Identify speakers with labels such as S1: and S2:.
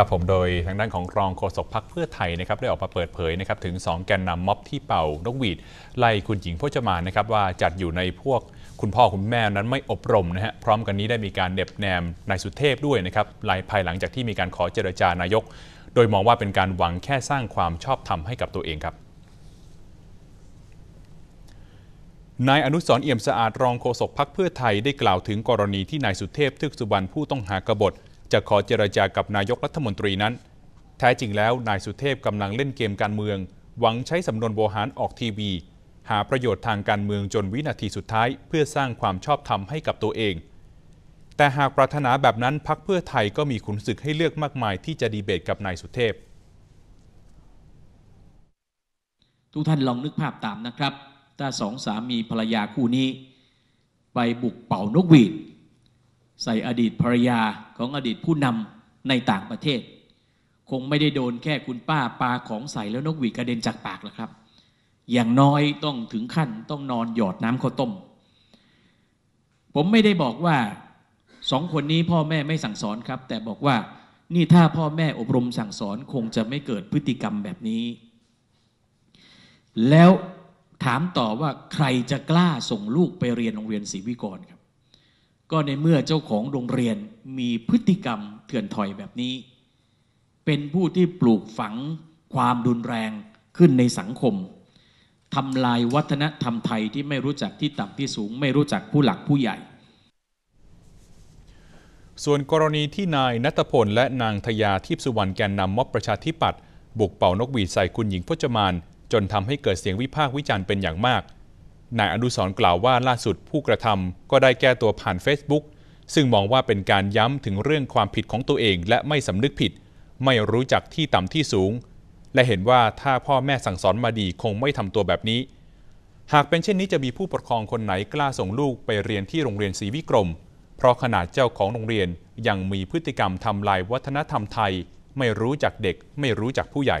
S1: ครับผมโดยทางด้านของรองโฆษกพักเพื่อไทยนะครับได้ออกมาเปิดเผยนะครับถึง 2 แกนนำม็อบที่เป่านกหวีดไล่คุณหญิงพจมานนะครับว่าจัดอยู่ในพวกคุณพ่อคุณแม่นั้นไม่อบรมนะฮะพร้อมกันนี้ได้มีการเด็บแนมนายสุเทพด้วยนะครับลายภายหลังจากที่มีการขอเจรจานายก โดยมองว่าเป็นการหวังแค่สร้างความชอบธรรมให้กับตัวเองครับนายอนุสรเอี่ยมสะอาดรองโฆษกพักเพื่อไทยได้กล่าวถึงกรณีที่นายสุเทพทึกสุบรรณผู้ต้องหากบฏ จะขอเจรจากับนายกรัฐมนตรีนั้น แท้จริงแล้วนายสุเทพกำลังเล่นเกมการเมือง หวังใช้สำนวนโบหารออกทีวี หาประโยชน์ทางการเมืองจนวินาทีสุดท้าย เพื่อสร้างความชอบธรรมให้กับตัวเอง แต่หากปรารถนาแบบนั้นพักเพื่อไทยก็มีขุนศึกให้เลือกมากมายที่จะดีเบตกับนายสุเทพ
S2: ทุกท่านลองนึกภาพตามนะครับ ถ้าสองสามีภรรยาคู่นี้ ไปบุกเป่านกหวีด ใส่อดีตภรรยาของอดีตผู้นำในต่างประเทศ คงไม่ได้โดนแค่คุณป้าปาของใส่แล้วนกหวีกระเด็นจากปากหรอกครับ อย่างน้อยต้องถึงขั้นต้องนอนหยอดน้ำข้าวต้ม ผมไม่ได้บอกว่าสองคนนี้พ่อแม่ไม่สั่งสอนครับ แต่บอกว่านี่ถ้าพ่อแม่อบรมสั่งสอนคงจะไม่เกิดพฤติกรรมแบบนี้ แล้วถามต่อว่าใครจะกล้าส่งลูกไปเรียนโรงเรียนศรีวิกรครับ ก็ในเมื่อเจ้าของโรงเรียนมีพฤติกรรมเถื่อนถอยแบบนี้ เป็นผู้ที่ปลูกฝังความรุนแรงขึ้นในสังคมทำลายวัฒนธรรมไทยที่ไม่รู้จักที่ต่ำที่สูง ไม่รู้จักผู้หลักผู้ใหญ่
S1: ส่วนกรณีที่นายนัทพลและนางทยาทิพสุวรรณแกนนำม็อบประชาธิปัตย์บุกเป่านกหวีดใส่คุณหญิงพจมาน จนทำให้เกิดเสียงวิพากษ์วิจารณ์เป็นอย่างมาก นายอนุสรณ์กล่าวว่าล่าสุดผู้กระทำก็ได้แก้ตัวผ่าน Facebook ซึ่งมองว่าเป็นการย้ำถึงเรื่องความผิดของตัวเอง และไม่สำนึกผิด ไม่รู้จักที่ต่ำที่สูง และเห็นว่าถ้าพ่อแม่สั่งสอนมาดีคงไม่ทำตัวแบบนี้ หากเป็นเช่นนี้จะมีผู้ปกครองคนไหนกล้าส่งลูกไปเรียนที่โรงเรียนศรีวิกรม เพราะขนาดเจ้าของโรงเรียนยังมีพฤติกรรมทำลายวัฒนธรรมไทย ไม่รู้จักเด็ก ไม่รู้จักผู้ใหญ่